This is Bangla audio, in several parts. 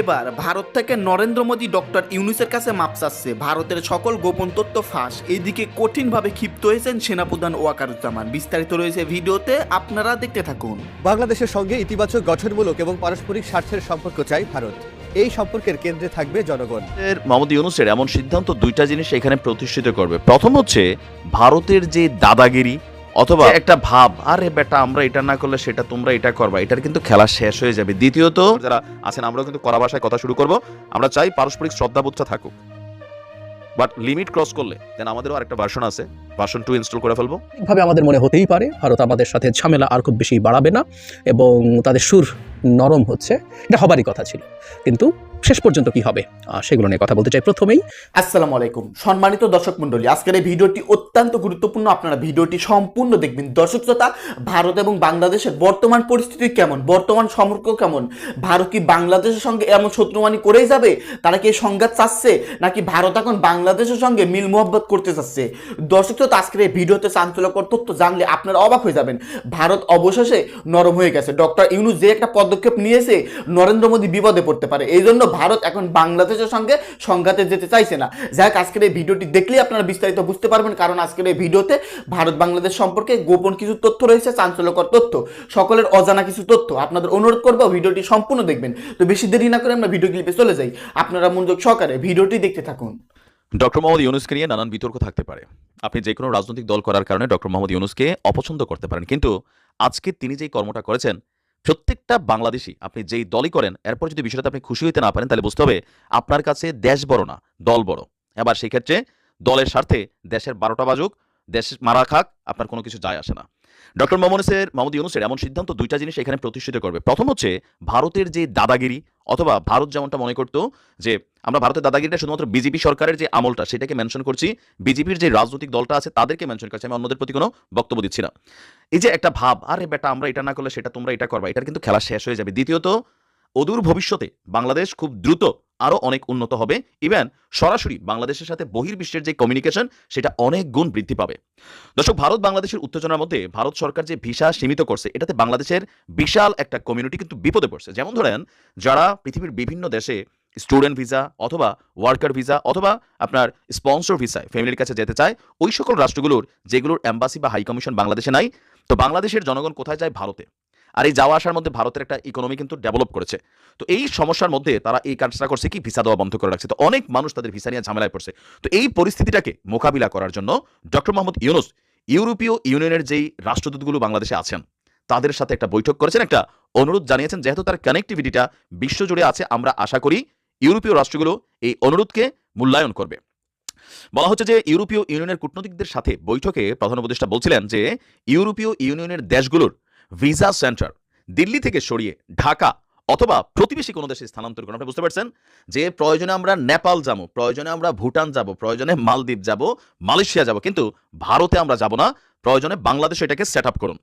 এবার ভারত থেকে নরেন্দ্র মোদী ডক্টর ইউনুসের কাছে মাপ চাচ্ছে। ভারতের সকল গোপন তথ্য ফাঁস। এইদিকে কঠিনভাবে ক্ষিপ্ত হয়েছেন সেনাপ্রধান ওয়াকারুজ্জামান। বিস্তারিত রয়েছে ভিডিওতে আপনারা দেখতে থাকুন। বাংলাদেশের সঙ্গে ইতিবাচক গঠনমূলক এবং পারস্পরিক স্বার্থের সম্পর্ক চাই ভারত। এই সম্পর্কের কেন্দ্রে থাকবে জনগণ। এর মোহাম্মদ ইউনুসের এমন সিদ্ধান্ত দুইটা জিনিস এখানে প্রতিষ্ঠিত করবে। প্রথম হচ্ছে ভারতের যে দাদাগিরি অথবা একটা ভাব আরে বেটা আমরা এটা না করলে সেটা তোমরা এটা করবা এটার কিন্তু খেলা শেষ হয়ে যাবে। দ্বিতীয়ত যারা আছেন আমরাও কিন্তু কড়া ভাষায় কথা শুরু করব। আমরা চাই পারস্পরিক শ্রদ্ধাবোধটা থাকুক। বাট লিমিট ক্রস করলে দেন আমাদেরও আরেকটা ভার্সন আছে। ভার্সন টু ইনস্টল করে ফেলব। ভাবে আমাদের মনে হতেই পারে ভারত আমাদের সাথে ঝামেলা আর খুব বেশি বাড়াবে না এবং তাদের সুর নরম হচ্ছে। এটা হবারই কথা ছিল। কিন্তু শেষ পর্যন্ত কি হবে? সেগুলো নিয়ে কথা বলতে চাই প্রথমেই। আসসালামু আলাইকুম। সম্মানিত দর্শক মণ্ডলী, আজকের এই ভিডিওটি অত্যন্ত গুরুত্বপূর্ণ। আপনারা ভিডিওটি সম্পূর্ণ দেখবেন। দর্শক শ্রোতা, ভারত এবং বাংলাদেশের বর্তমান পরিস্থিতি কেমন? বর্তমান সম্পর্ক কেমন? ভারত কি বাংলাদেশের সঙ্গে এমন শত্রুমানি করেই যাবে? তারা কি এই সংঘাত চাচ্ছে? নাকি ভারত এখন বাংলাদেশের সঙ্গে মিল মোহব্বত করতে চাচ্ছে? দর্শক শ্রোতা, আজকের এই ভিডিওতে চাঞ্চল্যকর তথ্য জানলে আপনারা অবাক হয়ে যাবেন। ভারত অবশেষে নরম হয়ে গেছে। ডক্টর ইউনুস যে একটা পদক্ষেপ নিয়েছে, নরেন্দ্র মোদী বিপদে পড়তে পারে। এই জন্য ভারত এখন বাংলাদেশের সঙ্গে সংঘাতে যেতে চাইছে না। যাই আজকের এই ভিডিওটি দেখলেই আপনারা বিস্তারিত বুঝতে পারবেন, কারণ আজকের এই ভিডিওতে ভারত বাংলাদেশ সম্পর্কে গোপন কিছু তথ্য রয়েছে, চাঞ্চল্যকর তথ্য, সকলের অজানা কিছু তথ্য। আপনাদের অনুরোধ করব ভিডিওটি সম্পূর্ণ দেখবেন। তো বেশি দেরি না করে আমরা ভিডিও ক্লিপে চলে যাই। আপনারা মনোযোগ সহকারে ভিডিওটি দেখতে থাকুন। ডক্টর মোহাম্মদ ইউনুসকে নিয়ে নানান বিতর্ক থাকতে পারে। আপনি যে কোনো রাজনৈতিক দল করার কারণে ডক্টর মোহাম্মদ ইউনুসকে অপছন্দ করতে পারেন। কিন্তু আজকে তিনি যেই কর্মটা করেছেন প্রত্যেকটা বাংলাদেশি আপনি যেই দলই করেন, এরপর যদি বিষয়টা আপনি খুশি হইতে না পারেন, তাহলে বুঝতে হবে আপনার কাছে দেশ বড় না, দল বড়। এবার সেক্ষেত্রে দলের স্বার্থে দেশের বারোটা বাজুক, দেশ মারা খাক, আপনার কোনো কিছু যায় আসে না। ডক্টর মোহাম্মদের মোহাম্মদ ইউনুসের এমন সিদ্ধান্ত দুইটা জিনিস এখানে প্রতিষ্ঠিত করবে। প্রথম হচ্ছে ভারতের যে দাদাগিরি অথবা ভারত যেমনটা মনে করতো যে আমরা ভারতের দাদাগিরিটা শুধুমাত্র বিজেপি সরকারের যে আমলটা সেটাকে মেনশন করছি, বিজেপির যে রাজনৈতিক দলটা আছে তাদেরকে মেনশন করছি, আমি অন্যদের প্রতি কোনো বক্তব্য দিচ্ছি না। এই যে একটা ভাব, আরে বেটা আমরা এটা না করলে সেটা তোমরা এটা করবা, এটার কিন্তু খেলা শেষ হয়ে যাবে। দ্বিতীয়ত, অদূর ভবিষ্যতে বাংলাদেশ খুব দ্রুত আরও অনেক উন্নত হবে। ইভেন সরাসরি বাংলাদেশের সাথে বহির্বিশ্বের যে কমিউনিকেশন সেটা অনেক গুণ বৃদ্ধি পাবে। দর্শক, ভারত বাংলাদেশের উত্তেজনার মধ্যে ভারত সরকার যে ভিসা সীমিত করছে, এটাতে বাংলাদেশের বিশাল একটা কমিউনিটি কিন্তু বিপদে পড়ছে। যেমন ধরেন, যারা পৃথিবীর বিভিন্ন দেশে স্টুডেন্ট ভিসা অথবা ওয়ার্কার ভিসা অথবা আপনার স্পন্সর ভিসায় ফ্যামিলির কাছে যেতে চায়, ওই সকল রাষ্ট্রগুলোর, যেগুলোর এম্বাসি বা হাই কমিশন বাংলাদেশে নাই, তো বাংলাদেশের জনগণ কোথায় যায়? ভারতে। আর এই যাওয়া আসার মধ্যে ভারতের একটা ইকোনমি কিন্তু ডেভেলপ করেছে। তো এই সমস্যার মধ্যে তারা এই কাজটা করছে কি? ভিসা দেওয়া বন্ধ করে রাখছে। তো অনেক মানুষ তাদের ভিসা নিয়ে ঝামেলায় পড়ছে। তো এই পরিস্থিতিটাকে মোকাবিলা করার জন্য ডক্টর মোহাম্মদ ইউনুস ইউরোপীয় ইউনিয়নের যেই রাষ্ট্রদূতগুলো বাংলাদেশে আছেন, তাদের সাথে একটা বৈঠক করেছেন। একটা অনুরোধ জানিয়েছেন, যেহেতু তার কানেক্টিভিটিটা বিশ্বজুড়ে আছে, আমরা আশা করি ইউরোপীয় রাষ্ট্রগুলো এই অনুরোধকে মূল্যায়ন করবে। বলা হচ্ছে যে ইউরোপীয় ইউনিয়নের কূটনীতিকদের সাথে বৈঠকে প্রধান উপদেষ্টা বলছিলেন যে, ইউরোপীয় ইউনিয়নের দেশগুলোর ভিসা সেন্টার, দিল্লি থেকে সরিয়ে ঢাকা অথবা প্রতিবেশী কোনো দেশে স্থানান্তর করুন। আপনি বুঝতে পারছেন? যে প্রয়োজনে আমরা নেপাল যাব, প্রয়োজনে আমরা ভুটান যাব, প্রয়োজনে মালদ্বীপ যাব, মালয়েশিয়া যাব, কিন্তু ভারতে আমরা যাব না। প্রয়োজনে বাংলাদেশ এটাকে সেট আপ করুন।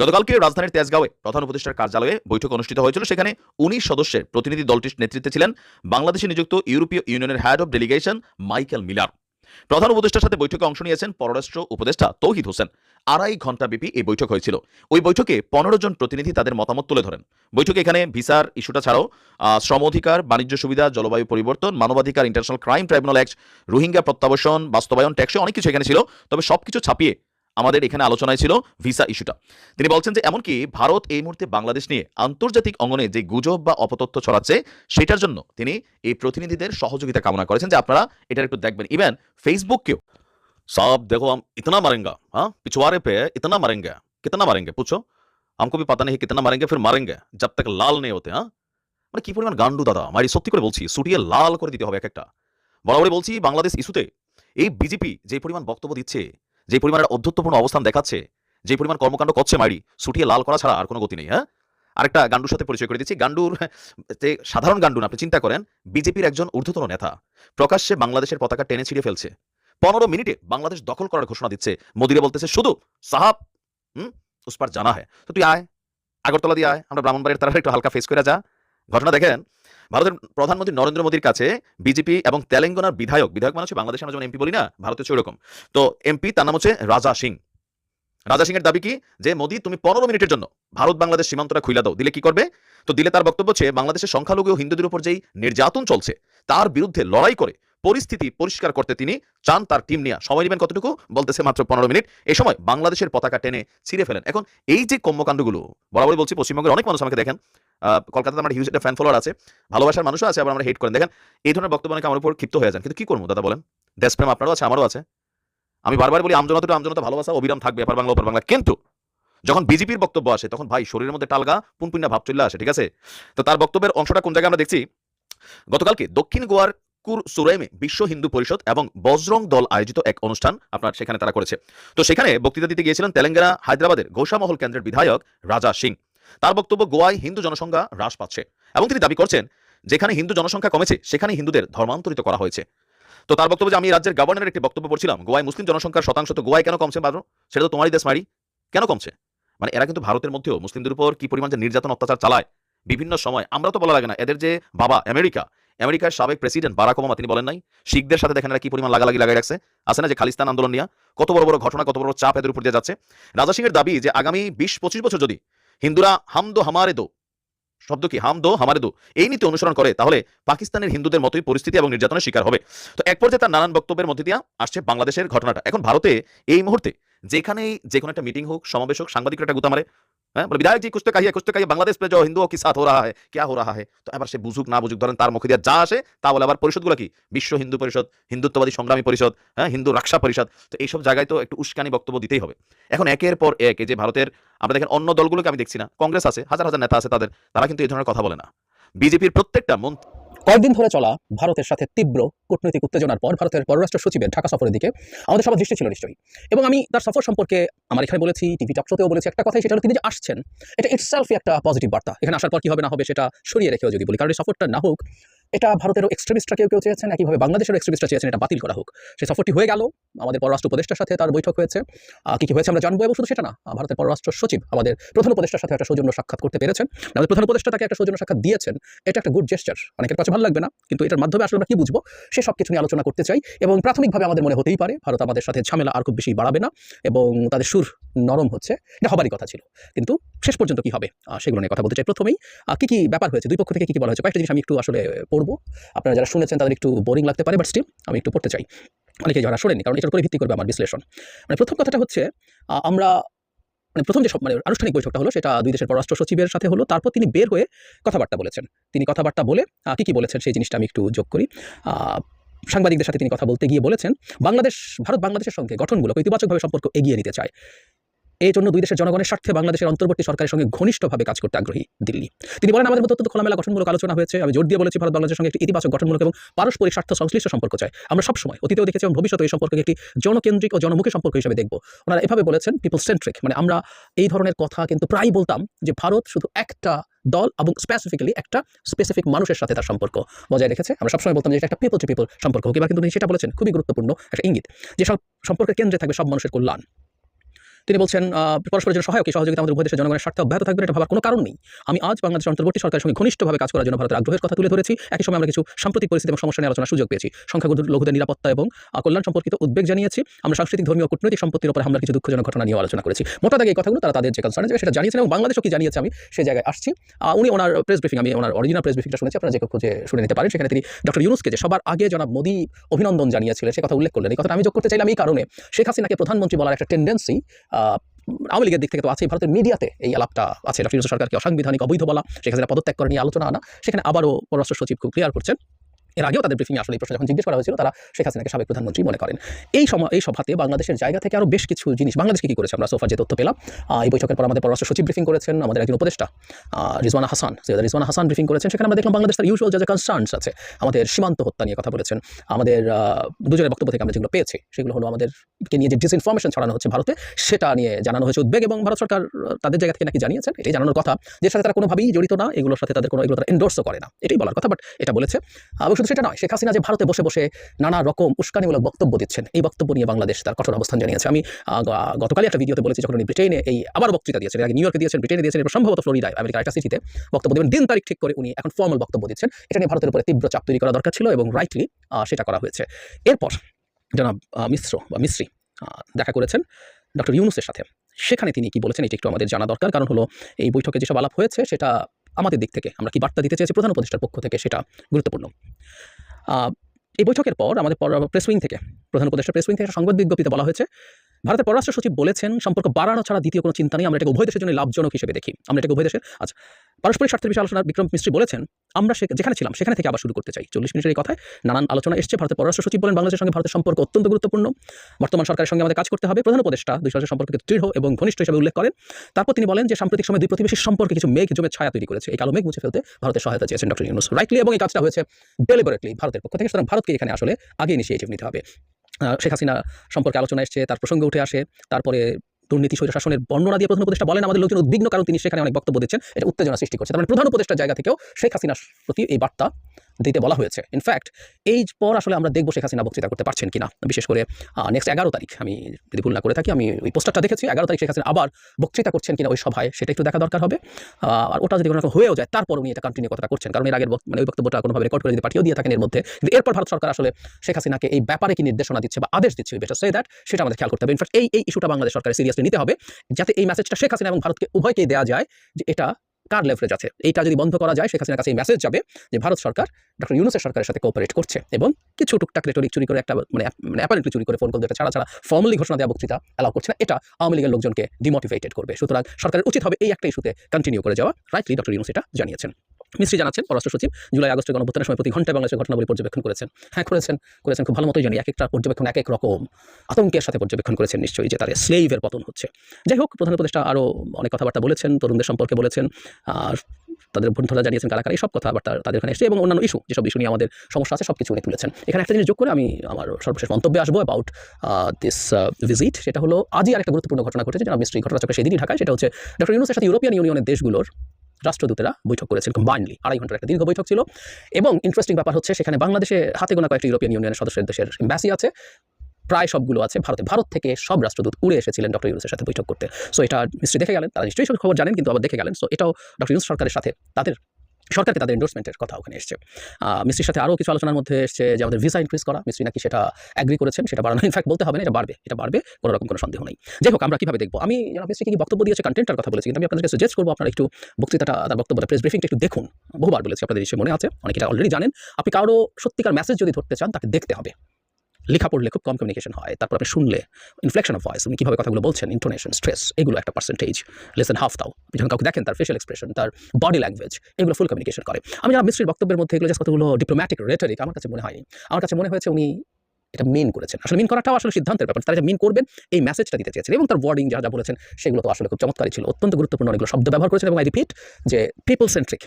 গতকালকে রাজধানীর তেজগাঁওয়ে প্রধান উপদেষ্টার কার্যালয়ে বৈঠক অনুষ্ঠিত হয়েছিল। সেখানে উনিশ সদস্যের প্রতিনিধি দলটির নেতৃত্বে ছিলেন বাংলাদেশে নিযুক্ত ইউরোপীয় ইউনিয়নের head of delegation Michael Miller. প্রধান উপদেষ্টার সাথে বৈঠকে অংশ নিয়েছেন পররাষ্ট্র উপদেষ্টা তৌহিদ হোসেন। আড়াই ঘণ্টা ব্যাপী এই বৈঠক হয়েছিল। ওই বৈঠকে পনেরো জন প্রতিনিধি তাদের মতামত তুলে ধরেন। বৈঠকে এখানে ভিসার ইস্যুটা ছাড়াও শ্রম অধিকার, বাণিজ্য সুবিধা, জলবায়ু পরিবর্তন, মানবাধিকার, international crime tribunal act, Rohingya প্রত্যাবাসন বাস্তবায়ন, ট্যাক্সে অনেক কিছু এখানে ছিল। তবে সবকিছু ছাপিয়ে আমাদের এখানে আলোচনায় ছিল ভিসা ইস্যুটা। তিনি বলছেন যে, এমনকি ভারত এই মুহূর্তে বাংলাদেশ নিয়ে আন্তর্জাতিক অঙ্গনে যে গুজব বা অপতথ্য ছড়াচ্ছে, সেটার জন্য তিনি এই প্রতিনিধিদের সহযোগিতা কামনা করেছেন যে, আপনারা এটা একটু দেখবেন। ইভেন ফেসবুককেও সব দেখো ইতনা মারেঙ্গা হ্যাঁ? পিছুয়ারে পে ইতনা মারেঙ্গা। কেতনা মারেঙ্গে? পুছো। আমাকে ভি পাতা নেই, কেতনা মারেঙ্গে, ফির মারেঙ্গে, জব তক লাল নেই হতে হ্যাঁ? মানে কি পরিমাণ গান্ডু দাদা মারি সত্যি করে বলছি, সুটিয়ে লাল করে দিতে হবে এক একটা। বরাবরই বলছি, বাংলাদেশ ইস্যুতে এই বিজেপি যে পরিমাণ বক্তব্য দিচ্ছে যে পরিমাণ একটা অধ্যত্বপূর্ণ অবস্থান দেখাচ্ছে, যে পরিমাণ কর্মকাণ্ড করছে মারি সুটিয়ে লাল করা ছাড়া আর কোনো গতি নেই হ্যাঁ? আরেকটা গান্ডুর সাথে পরিচয় করে দিচ্ছি। গান্ডুর সাধারণ গান্ডু আপনি চিন্তা করেন, বিজেপির একজন ঊর্ধ্বতন নেতা, প্রকাশ্যে বাংলাদেশের পতাকা টেনে ছিঁড়ে ফেলছে। পনেরো মিনিটে বাংলাদেশ দখল করার ঘোষণা দিচ্ছে। মোদিরে বলতেছে, শুধু সাহাব, হুম? উস পার জানা হ্যাঁ তো তুই আয়, আগরতলা দিয়ে আয়, আমরা ব্রাহ্মণবাড়ির তারা একটু হালকা ফেস করে যা। ঘটনা দেখেন ভারতের প্রধানমন্ত্রী নরেন্দ্র মোদীর কাছে বিজেপি এবং তেলেঙ্গানার বিধায়ক বিধায়ক মানে হচ্ছে বাংলাদেশে আমরা যেমন এমপি বলি না ভারতে হচ্ছে ওরকম। তো এমপি তার নাম হচ্ছে রাজা সিং। রাজা সিংয়ের দাবি কি? যে মোদি, তুমি পনেরো মিনিটের জন্য ভারত বাংলাদেশ সীমান্তটা খুইলা দাও। দিলে কি করবে? তো দিলে তার বক্তব্য হচ্ছে, বাংলাদেশের সংখ্যালঘু হিন্দুদের উপর যেই নির্যাতন চলছে, তার বিরুদ্ধে লড়াই করে পরিস্থিতি পরিষ্কার করতে তিনি চান তার টিম নিয়ে। সময় নেবেন কতটুকু? বলতেছে মাত্র পনেরো মিনিট। এই সময় বাংলাদেশের পতাকা টেনে ছিঁড়ে ফেলেন। এখন এই যে কর্মকাণ্ডগুলো, বরাবরই বলছি, পশ্চিমবঙ্গের অনেক মানুষ আমাকে দেখেন কলকাতাতে আমার হিউজ একটা ফ্যান ফলোয়ার আছে, ভালোবাসার মানুষও আছে, আবার আমরা হেট করেন। দেখেন, এই ধরনের বক্তব্য অনেকে আমার উপর ক্ষিপ্ত হয়ে যান, কিন্তু কি করব? দাদা বলেন। দেশপ্রেম আপনারও আছে, আমারও আছে। আমি বারবার বলি, আমজনতা আমজনতা ভালোবাসা, অবিরাম থাকবে, এপার বাংলা, ওপার বাংলা। কিন্তু, যখন বিজেপির বক্তব্য আসে, তখন ভাই, শরীরের মধ্যে টালগা পুনপুন্না ভাব চলে আসে, ঠিক আছে? তো তার বক্তব্যের অংশটা কোন জায়গায় আমরা দেখছি? গতকালকে দক্ষিণ গোয়ার কুর সুরেমে বিশ্ব হিন্দু পরিষদ এবং বজরং দল আয়োজিত এক অনুষ্ঠান আপনার সেখানে তারা করেছে। তো সেখানে বক্তৃতা দিতে গিয়েছিলেন তেলেঙ্গানা, হায়দ্রাবাদের ঘোষামহল কেন্দ্রের বিধায়ক রাজা সিং। তার বক্তব্য গোয়ায় হিন্দু জনসংখ্যা হ্রাস পাচ্ছে এবং তিনি দাবি করছেন, যেখানে হিন্দু জনসংখ্যা কমেছে, সেখানে হিন্দুদের ধর্মান্তরিত করা হয়েছে। তো তার বক্তব্য যে আমি রাজ্যের গভর্নরের একটি বক্তব্য পড়ছিলাম, গোয়ায় মুসলিম জনসংখ্যার শতাংশ তো গোয়ায় কেন কমছে বাদর সেটা তো তোমারই দেশ মারি। কেন কমছে? মানে এরা কিন্তু ভারতের মধ্যেও মুসলিমদের উপর কি পরিমাণ যে নির্যাতন, অত্যাচার চালায়, বিভিন্ন সময়, আমরা তো বলা লাগে না, এদের যে বাবা আমেরিকা, আমেরিকার সাবেক প্রেসিডেন্ট বারাক ওবামা, তিনি বলেন নাই, শিখদের সাথে দেখেন এরা কি পরিমাণ লাগালাগি লাগাই রাখছে। আছে না যে খালিস্তান আন্দোলন নিয়ে, কত বড় বড় ঘটনা, কত বড় চাপ এদের উপর দিয়ে যাচ্ছে? রাজা সিংয়ের দাবি যে আগামী বিশ পঁচিশ বছর যদি হিন্দুরা হামদো হামারে দো। শব্দ কি? হামদো হামারে দো। এই নীতি অনুসরণ করে, তাহলে পাকিস্তানের হিন্দুদের মতোই পরিস্থিতি এবং নির্যাতনের শিকার হবে। তো এক পর্যায়ে তার নানান বক্তব্যের মধ্যে দিয়ে আসছে বাংলাদেশের ঘটনাটা। এখন ভারতে এই মুহূর্তে যেখানেই যে কোনো একটা মিটিং হোক, সমাবেশ হোক, সাংবাদিকরা একটা গুতামারে হ্যাঁ? বিধায়ক জি, কুস্তে কাহিয়া কুস্তে কাহিয়া, বাংলাদেশ পে হিন্দু কি সাথ হো রা হ্যাঁ ক্যা হো রা হ্যাঁ তো এবার সে বুঝুক, না বুঝুক, ধরেন তার মুখে দিয়ে যা আসে, তা বলে আবার পরিষদগুলো কি? বিশ্ব হিন্দু পরিষদ, হিন্দুত্ববাদী সংগ্রামী পরিষদ হ্যাঁ? হিন্দু রাক্ষা পরিষদ। তো এইসব জায়গায় তো একটু উস্কানি বক্তব্য দিতেই হবে। এখন একের পর এক যে ভারতের আমরা দেখেন অন্য দলগুলোকে আমি দেখছি না। কংগ্রেস আছে, হাজার হাজার নেতা আছে তাদের, তারা কিন্তু এই ধরনের কথা বলে না। বিজেপির প্রত্যেকটা মন্ত্রী কয়েকদিন ধরে চলা ভারতের সাথে তীব্র কূটনৈতিক উত্তেজনার পর ভারতের পররাষ্ট্র সচিবের ঢাকা সফরের দিকে আমাদের সবার দৃষ্টি ছিল নিশ্চয়ই। এবং আমি তার সফর সম্পর্কে আমার এখানে বলেছি, টিভি টক শোতেও বলেছি, একটা কথাই সেটা হলো তিনি যে আসছেন, এটা ইটসেলফই একটা পজিটিভ বার্তা। এখানে আসার পর কি হবে না হবে সেটা সরিয়ে রেখেও যদি বলি, কারণ এই সফরটা না হোক এটা ভারতেরও এক্সট্রিমিস্টরা কেউ কেউ চেয়েছেন, একইভাবে বাংলাদেশেরও এক্সট্রিমিস্টরা চেয়েছেন, এটা বাতিল করা হোক। সেই সফরটি হয়ে গেল, আমাদের পররাষ্ট্র উপদেষ্টার সাথে তার বৈঠক হয়েছে। কি কি হয়েছে আমরা জানব, এবং শুধু সেটা না ভারতের পররাষ্ট্র সচিব, আমাদের প্রধান উপদেষ্টার সাথে একটা সৌজন্য সাক্ষাৎ করতে পেরেছেন। আমাদের প্রধান উপদেষ্টা তাকে একটা সৌজন্য সাক্ষাৎ দিয়েছেন, এটা একটা গুড জেস্টার অনেকের কাছে ভালো লাগবে না, কিন্তু এটার মাধ্যমে আসলে আমরা কি বুঝব, সে সব কিছু নিয়ে আলোচনা করতে চাই, এবং প্রাথমিকভাবে আমাদের মনে হতেই পারে, ভারত আমাদের সাথে ঝামেলা আর খুব বেশি বাড়াবে না, এবং তাদের সুর নরম হচ্ছে, এটা হবারই কথা ছিল। কিন্তু শেষ পর্যন্ত কি হবে সেগুলো নিয়ে কথা বলতে চাই প্রথমেই। কি কি ব্যাপার হয়েছে, দুই পক্ষ থেকে কি কি বলা হয়েছে, কয়েকটা জিনিস আমি একটু আসলে পড়ব। আপনারা যারা শুনেছেন তাদের একটু বোরিং লাগতে পারে বাট স্টিল আমি একটু পড়তে চাই। অনেকে যারা শোনেনি কারণ এটার উপরে ভিত্তি করবে আমার বিশ্লেষণ। মানে প্রথম কথাটা হচ্ছে আমরা মানে প্রথম যে মানে আনুষ্ঠানিক বৈঠকটা হলো, সেটা দুই দেশের পররাষ্ট্র সচিবের সাথে হলো, তারপর তিনি বের হয়ে কথাবার্তা বলেছেন। তিনি কথাবার্তা বলে কি কি বলেছেন সেই জিনিসটা আমি একটু যোগ করি। সাংবাদিকদের সাথে তিনি কথা বলতে গিয়ে বলেছেন, বাংলাদেশ, ভারত বাংলাদেশের সঙ্গে গঠনমূলক ইতিবাচকভাবে সম্পর্ক এগিয়ে নিতে চায়। এই জন্য দুই দেশের জনগণের স্বার্থে বাংলাদেশের অন্তর্বর্তী সরকারের সঙ্গে ঘনিষ্ঠভাবে কাজ করতে আগ্রহী দিল্লি। তিনি বলেন, আমাদের মধ্যে অত্যন্ত খোলামেলা গঠনমূলক আলোচনা হয়েছে। আমি জোর দিয়ে বলেছি, ভারত বাংলাদেশের সঙ্গে একটি ইতিবাচক গঠনমূলক এবং পারস্পরিক স্বার্থ সংশ্লিষ্ট সম্পর্ক চাই। আমরা সবসময় অতীতেও দেখেছি এবং ভবিষ্যতে এই সম্পর্ককে একটি জনকেন্দ্রিক ও জনমুখী সম্পর্ক হিসেবে দেখব। ওনারা এভাবে বলেছেন পিপল সেন্ট্রিক মানে আমরা এই ধরনের কথা কিন্তু প্রায় বলতাম যে ভারত শুধু একটা দল এবং স্পেসিফিক্যালি একটা স্পেসিফিক মানুষের সাথে তার সম্পর্ক বজায় রেখেছে। আমরা সবসময় বলতাম যে এটা একটা পিপল টু পিপল সম্পর্ক, হোক এবার কিন্তু সেটা বলেছেন, খুবই গুরুত্বপূর্ণ একটা ইঙ্গিত। যে সব সম্পর্কের কেন্দ্রে থাকবে সব মানুষের কল্যাণ। তিনি বলছেন পরস্পরের জন্য সহায়ক সহযোগিতা আমাদের উভয় দেশের জনগণের স্বার্থে অব্যাহত থাকবে, এটা ভাবার কোনো কারণ নেই। আমি আজ বাংলাদেশের অন্তর্বর্তী সরকারের সঙ্গে ঘনিষ্ঠভাবে কাজ করার জন্য ভারতের আগ্রহের কথা তুলে ধরেছি। একই সময় আমরা কিছু সাম্প্রতিক পরিস্থিতি এবং সমস্যা নিয়ে আলোচনার সুযোগ পেয়েছি। সংখ্যাগুরু লঘুদের নিরাপত্তা এবং কল্যাণ সম্পর্কিত উদ্বেগ জানিয়েছি। আমরা সাংস্কৃতিক, ধর্মীয়, কূটনৈতিক সম্পত্তির উপর আমরা কিছু দুঃখজনক ঘটনা নিয়ে আলোচনা করেছি। মোটা দাগে এই কথাগুলো, তারা তাদের যে কনসার্ন সেটা জানিয়েছেন এবং বাংলাদেশও কি জানিয়েছে আমি সেই জায়গায় আসছি। উনি ওনার প্রেস ব্রিফিং আমি ওনার অরিজিনাল প্রেস ব্রিফিংটা শুনেছি, আপনারা যে খুঁজে শুনে নিতে পারেন। সেখানে তিনি ডক্টর ইউনুসকে যে সবার আগে জনাব মোদী অভিনন্দন জানিয়েছিলেন, সে কথা উল্লেখ করলেন। এই কথাটা আমি যোগ করতে চাইলাম এই কারণে। শেখ হাসিনাকে প্রধানমন্ত্রী বলার একটা টেন্ডেন্সি আওয়ামী লীগের দিক থেকে তো আছে ভারতের মিডিয়াতে এই আলাপটা আছে। ডক্টর সরকারকে অসাংবিধানিক অবৈধ বলা সেখানে পদত্যাগ করে নিয়ে আলোচনা আনা, সেখানে আবারও পররাষ্ট্র সচিব খুব ক্লিয়ার করছেন। এর আগেও তাদের ব্রিফিংয়ে আসলে এই প্রশ্ন যখন জিজ্ঞেস করা হয়েছিল, তারা শেখ হাসিনাকে সাবেক প্রধানমন্ত্রী মনে করেন। এই সময়, এই সভাতে বাংলাদেশের জায়গা থেকে আরও বেশ কিছু জিনিস বাংলাদেশ কি করেছে আমরা সোফার যে তথ্য পেলাম। এই বৈঠকের পর আমাদের পররাষ্ট্র সচিব ব্রিফিং করেছেন আমাদের একজন উপদেষ্টা রিজওয়ানা হাসান। সৈয়দ রিজওয়ানা হাসান ব্রিফিং করেছেন, সেখানে আমরা দেখলাম বাংলাদেশ তার ইউজুয়াল যা যা কনসার্নস আছে, আমাদের সীমান্ত হত্যা নিয়ে কথা বলেছেন, আমাদের দুজনের বক্তব্য থেকে আমরা যেগুলো পেয়েছি, সেগুলো হলো আমাদেরকে নিয়ে যে ডিসইনফরমেশন ছড়ানো হচ্ছে ভারতে, সেটা নিয়ে জানানো হয়েছে উদ্বেগ এবং ভারত সরকার তাদের জায়গা থেকে নাকি জানিয়েছেন, এটাই জানানোর কথা। যে সাথে তারা কোনোভাবেই জড়িত না, এগুলোর সাথে তাদের কোনো, এগুলো তারা এন্ডোর্সও করে না, এটাই বলার কথা বাট এটা বলেছে। এবং শুধু সেটা নয়, শেখ হাসিনা যে ভারতে বসে বসে নানা রকম উস্কানিমূলক বক্তব্য দিচ্ছেন, এই বক্তব্য নিয়ে বাংলাদেশ তার কঠোর অবস্থান জানিয়েছে। আমি গতকালই একটা ভিডিওতে বলেছি যখন উনি ব্রিটেনে এই আবার বক্তৃতা দিয়েছেন আগে নিউ ইয়র্কে দিয়েছেন, ব্রিটেনে দিয়েছেন, এরপর সম্ভবত ফ্লোরিডায়, আমেরিকার একটা সিটিতে বক্তব্য দেবেন। দিন, তারিখ ঠিক করে উনি এখন ফর্মাল বক্তব্য দিচ্ছেন। এটা নিয়ে ভারতের উপরে তীব্র চাপ তৈরি করা দরকার ছিল এবং রাইটলি সেটা করা হয়েছে। এরপর জনাব মিশ্র বা মিশ্রি দেখা করেছেন ডক্টর ইউনুসের সাথে। সেখানে তিনি কি বলেছেন, এটি একটু আমাদের জানা দরকার। কারণ হলো, এই বৈঠকে যেসব আলাপ হয়েছে, সেটা আমাদের দিক থেকে, আমরা কি বার্তা দিতে চেয়েছি প্রধান উপদেষ্টার পক্ষ থেকে সেটা গুরুত্বপূর্ণ। এই বৈঠকের পর আমাদের প্রেস উইং থেকে, প্রধান উপদেষ্টা প্রেস উইং থেকে সংবাদ বিজ্ঞপ্তিতে বলা হয়েছে ভারতের পররাষ্ট্র সচিব বলেছেন, সম্পর্ক বাড়ানো ছাড়া দ্বিতীয় কোনো চিন্তা নেই, আমরা এটাকে উভয় দেশের জন্য লাভজনক হিসেবে দেখি। আমরা এটাকে উভয় দেশের আচ্ছা পারস্পরিক স্বার্থের বিষয়ে আলোচনা বিক্রম মিস্ত্রি বলেছেন, আমরা যেখানে ছিলাম, সেখানে থেকে আবার শুরু করতে চাই। চল্লিশ মিনিটের এই কথায় নানান আলোচনা এসছে। ভারতের পররাষ্ট্র সচিব বলেন, বাংলাদেশের সঙ্গে ভারতের সম্পর্ক অত্যন্ত গুরুত্বপূর্ণ। বর্তমান সরকারের সঙ্গে আমাদের কাজ করতে হবে। প্রধান উপদেষ্টা দুই রাষ্ট্রের সম্পর্ককে দৃঢ় এবং ঘনিষ্ঠ হিসেবে উল্লেখ করেন। তারপর তিনি বলেন যে, সাম্প্রতিক সময় দুই প্রতিবেশীর সম্পর্কে কিছু মেঘ জমে ছায়া তৈরি করেছে। এই কালো মেঘ মুছে ফেলতে ভারতের সহায়তা চেয়েছেন ডক্টর ইউনুস। রাইটলি এবং এই কাজটা হয়েছে ডেলিবারেটলি ভারতের পক্ষ থেকে। সুতরাং ভারতকে এখানে আসলে আগে ইনিশিয়েটিভ নিতে হবে। শেখ হাসিনা সম্পর্কে আলোচনা এসছে, তার প্রসঙ্গে উঠে আসে, তারপরে দুর্নীতি, স্বৈর শাসনের বর্ণনা দিয়ে প্রধান উপদেষ্টা বলেন, আমাদের লোকজন উদ্বিগ্ন, কারণ তিনি সেখানে অনেক বক্তব্য দিচ্ছেন, এটা উত্তেজনা সৃষ্টি করছে। তার মানে প্রধান উপদেষ্টার জায়গা থেকেও শেখ হাসিনার প্রতি এই বার্তা দিতে বলা হয়েছে। ইনফ্যাক্ট এই পর আসলে আমরা দেখব শেখ হাসিনা বক্তৃতা করতে পারছেন কিনা। বিশেষ করে নেক্সট এগারো তারিখ। আমি যদি ভুল না করে থাকি, আমি ওই পোস্টারটা দেখেছি। এগারো তারিখ শেখ হাসিনা আবার বক্তৃতা করছেন কিনা ওই সভায়, সেটা একটু দেখা দরকার হবে। আর ওটা যদি কোনো হয়েও যায় তারপর উনি এটা কন্টিনিউ কথাটা করছেন। কারণ এর আগের মানে ওই বক্তব্যটা কোনোভাবে রেকর্ড করে যদি পাঠিয়েও দিয়ে থাকেন এর মধ্যে, কিন্তু এরপর ভারত সরকার আসলে শেখ হাসিনাকে এই ব্যাপারে কি নির্দেশনা দিচ্ছে বা আদেশ দিচ্ছে বেটার সে দ্যাট সেটা আমাদের খেয়াল করতে হবে। ইনফ্যাক্ট এই এই ইস্যুটা বাংলাদেশ সরকারের সিরিয়াসলি নিতে হবে, যাতে এই মেসেজটা শেখ হাসিনা এবং ভারতকে উভয়কেই দেওয়া যায় যে এটা কার লেভারেজ আছে এইটা যদি বন্ধ করা যায়, শেখ হাসিনার কাছে মেসেজ যাবে যে ভারত সরকার ডক্টর ইউনুসের সরকারের সাথে কোঅপারেট করছে এবং কিছু টুকটাক রেটরিক চুরি করে একটা মানে মানে অ্যাপারেন্টলি চুরি করে ফোন কল ছাড়া ছাড়া ফর্মালি ঘোষণা দেওয়া বক্তৃতা অ্যালাউ করছে না। এটা আওয়ামী লীগের লোকজনকে ডিমোটিভেটেড করবে। সুতরাং সরকারের উচিত হবে এই একটা ইস্যুতে কন্টিনিউ করে যাওয়া। রাইটলি ডক্টর ইউনুস এটা জানিয়েছেন। মিস্ত্রি জানাচ্ছেন, পররাষ্ট্র সচিব, জুলাই আগস্টের গণভুত্থানের সময় প্রতি ঘন্টায় বাংলাদেশের ঘটনাবলী পর্যবেক্ষণ করেছেন। হ্যাঁ করেছেন করেছেন, খুব ভালো মতোই জানি এক একটা পর্যবেক্ষণ এক এক রকম। আতঙ্কের সাথে পর্যবেক্ষণ করেছেন নিশ্চয়ই যে তার স্লেইভের পতন হচ্ছে। যাই হোক, প্রধান উপদেষ্টা আরও অনেক কথাবার্তা বলেছেন, তরুণদের সম্পর্কে বলেছেন, আর তাদের বন্ধুরা জানিয়েছেন কারা কারা সব কথাবার্তা তাদের এখানে এসেছে এবং অন্যান্য ইস্যু যেসব ইস্যু নিয়ে আমাদের সমস্যা আছে সব কিছু উনি তুলেছেন। এখানে একটা জিনিস যোগ করে আমি আমার সর্বশেষ মন্তব্যে আসব অ্যাবাউট দিস ভিজিট সেটা হলো, আজই আরেকটা গুরুত্বপূর্ণ ঘটনা ঘটেছে, যেটা মিস্ত্রি ঘটনা চক্রে সেদিনই ঢাকায়, সেটা হচ্ছে ডক্টর ইউনুসের সাথে ইউরোপিয়ান ইউনিয়নের দেশগুলোর রাষ্ট্রদূতেরা বৈঠক করেছিল কম্বাইনলি আড়াই ঘণ্টার একটা দীর্ঘ বৈঠক ছিল। এবং ইন্টারেস্টিং ব্যাপার হচ্ছে সেখানে বাংলাদেশে হাতে গোনা কয়েকটি ইউরোপিয়ান ইউনিয়নের সদস্যের দেশের এম্বাসি আছে। প্রায় সবগুলো আছে, ভারতে, ভারত থেকে সব রাষ্ট্রদূত উড়ে এসেছিলেন ডক্টর ইউনুসের সাথে বৈঠক করতে। সো এটা মিস্ত্রি দেখে গেলেন, তারা নিশ্চয়ই সব খবর জানেন, কিন্তু আবার দেখে গেলেন। সো এটাও ডক্টর ইউনুস সরকারের সাথে তাদের সরকারকে তাদের এন্ডোর্সমেন্টের কথা ওখানে এসছে। মিস্ত্রির সাথে আরও কিছু আলোচনার মধ্যে এসছে যে আমাদের ভিসা ইনক্রিজ করা, মিস্ত্রি নাকি সেটা অ্যাগ্রি করেছেন, সেটা বাড়ানো ইনফ্যাক্ট বলতে হবে না, এটা বাড়বে এটা বাড়বে কোনো রকম কোনো সন্দেহ নেই। যাই হোক, আমরা কীভাবে দেখব? আমি মিস্ত্রি কি বক্তব্য দিয়েছে কন্টেন্টার কথা বলেছি, কিন্তু আমি আপনাদেরকে সাজেস্ট করব, আপনারা একটু বক্তৃতাটা, তার বক্তব্যটা প্রেস ব্রিফিংটা একটু দেখুন। বহুবার বলেছি, আপনাদের নিশ্চয়ই মনে আছে অনেকে এটা অলরেডি জানেন। আপনি কারও সত্যিকার মেসেজ যদি ধরতে চান, তাকে দেখতে হবে। লেখা পড়লে খুব কম কমিউনিকেশন হয়, তারপর আপনি শুনলে ইনফ্লেকশন অফ ভয়েস উনি কীভাবে কথাগুলো বলছেন ইন্টোনেশন স্ট্রেস এগুলো একটা পার্সেন্টেজ লেস দেন হাফ তাও। যখন কাউকে দেখেন, তার ফেশিয়াল এক্সপ্রেশন তার বডি ল্যাঙ্গুয়েজ এগুলো ফুল কমিউনিকেশন করে। আমি যারা মিস্ত্রির বক্তব্যের মধ্যে এগুলো জাস্ট কতগুলো ডিপ্লোম্যাটিক রেটারিক আমার কাছে মনে হয়নি। আমার কাছে মনে হয়েছে উনি এটা মেন করেছেন। আসলে মেন করাটাও আসলে সিদ্ধান্তের ব্যাপার। তারা যে মেন করবেন, এই মেসেজটা দিতে চেয়েছেন এবং তার ওয়ার্ডিং যা যা বলেছেন, সেগুলো তো আসলে খুব চমৎকারই ছিল। অত্যন্ত গুরুত্বপূর্ণ অনেকগুলো শব্দ ব্যবহার করেছেন এবং আই রিপিট যে people centric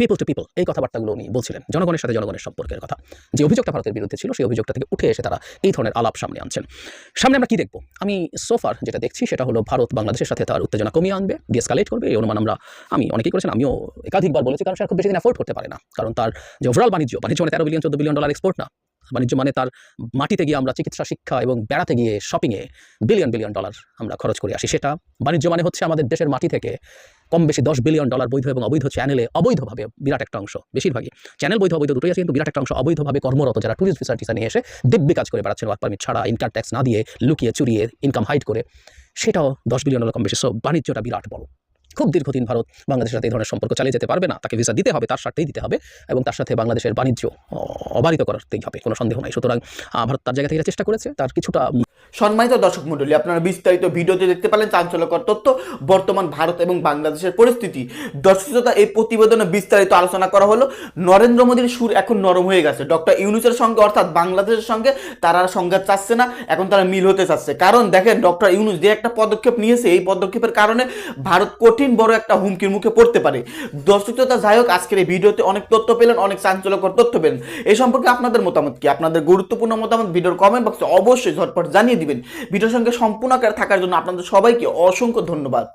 people to people এই কথাবার্তাগুলো উনি বলছিলেন, জনগণের সাথে জনগণের সম্পর্কের কথা। যে অভিযোগটা ভারতের বিরুদ্ধে ছিল, সেই অভিযোগটা থেকে উঠে এসে তারা এই ধরনের আলাপ সামনে আনছেন। সামনে আমরা কি দেখব? আমি সোফার যেটা দেখছি সেটা হলো ভারত বাংলাদেশের সাথে তার উত্তেজনা কমিয়ে আনবে ডিএসকালেট করবে, এই অনুমান আমরা, আমি অনেকেই করেছেন, আমিও একাধিকবার বলেছি, কারণ সে খুব বেশি দিন অ্যাফোর্ড করতে পারে না। কারণ তার যে ওভারঅল বাণিজ্য বাণিজ্য মানে তেরো বিলিয়ন চোদ্দ বিলিয়ন ডলার এক্সপোর্ট না। বাণিজ্য মানে তার মাটিতে গিয়ে আমরা চিকিৎসা, শিক্ষা এবং বেড়াতে গিয়ে শপিংয়ে বিলিয়ন বিলিয়ন ডলার আমরা খরচ করে আসি। সেটা বাণিজ্য মানে হচ্ছে আমাদের দেশের মাটি থেকে কম বেশি দশ বিলিয়ন ডলার বৈধ এবং অবৈধ চ্যানেলে অবৈধভাবে বিরাট একটা অংশ, বেশিরভাগই। চ্যানেল বৈধ, অবৈধ দুটোই আছে, কিন্তু বিরাট একটা অংশ অবৈধভাবে কর্মরত যারা টুরিস্ট ভিসা টিসা নিয়ে এসে দিব্যি কাজ করে বেড়াচ্ছেন ওয়ার্ক পারমিট ছাড়া ইনকাম ট্যাক্স না দিয়ে, লুকিয়ে চুরিয়ে ইনকাম হাইড করে। সেটাও দশ বিলিয়ন ডলার কম বেশি সব বাণিজ্যটা বিরাট বড়। খুব দীর্ঘদিন ভারত বাংলাদেশের সাথে এই ধরনের সম্পর্ক চালিয়ে যেতে পারবে না। তাকে ভিসা দিতে হবে, তার স্বার্থেই দিতে হবে এবং তার সাথে বাংলাদেশের বাণিজ্য অবারিত করতেই হবে, কোনো সন্দেহ নাই। সুতরাং ভারত তার জায়গা থেকে চেষ্টা করেছে। তার কিছুটা সম্মানিত দর্শক মণ্ডলী, আপনারা বিস্তারিত ভিডিওতে দেখতে পেলেন চাঞ্চল্যকর তথ্য, বর্তমান ভারত এবং বাংলাদেশের পরিস্থিতি। দর্শক এই প্রতিবেদনে বিস্তারিত আলোচনা করা হলো। নরেন্দ্র মোদীর সুর এখন নরম হয়ে গেছে। ডক্টর ইউনুসের সঙ্গে, অর্থাৎ বাংলাদেশের সঙ্গে, তারা সংঘাত চাচ্ছে না, এখন তারা মিল হতে চাচ্ছে। কারণ দেখেন, ডক্টর ইউনুস যে একটা পদক্ষেপ নিয়েছে, এই পদক্ষেপের কারণে ভারত কঠিন বড় একটা হুমকির মুখে পড়তে পারে। দর্শক শ্রোতা যাই হোক, আজকের এই ভিডিওতে অনেক তথ্য পেলেন, অনেক চাঞ্চল্যকর তথ্য পেলেন। এই সম্পর্কে আপনাদের মতামত কি? আপনাদের গুরুত্বপূর্ণ মতামত ভিডিওর কমেন্ট বক্সে অবশ্যই ঝটপট জানিয়ে দিবেন। ভিডিওর সঙ্গে সম্পূর্ণ থাকার জন্য আপনাদের সবাইকে অসংখ্য ধন্যবাদ।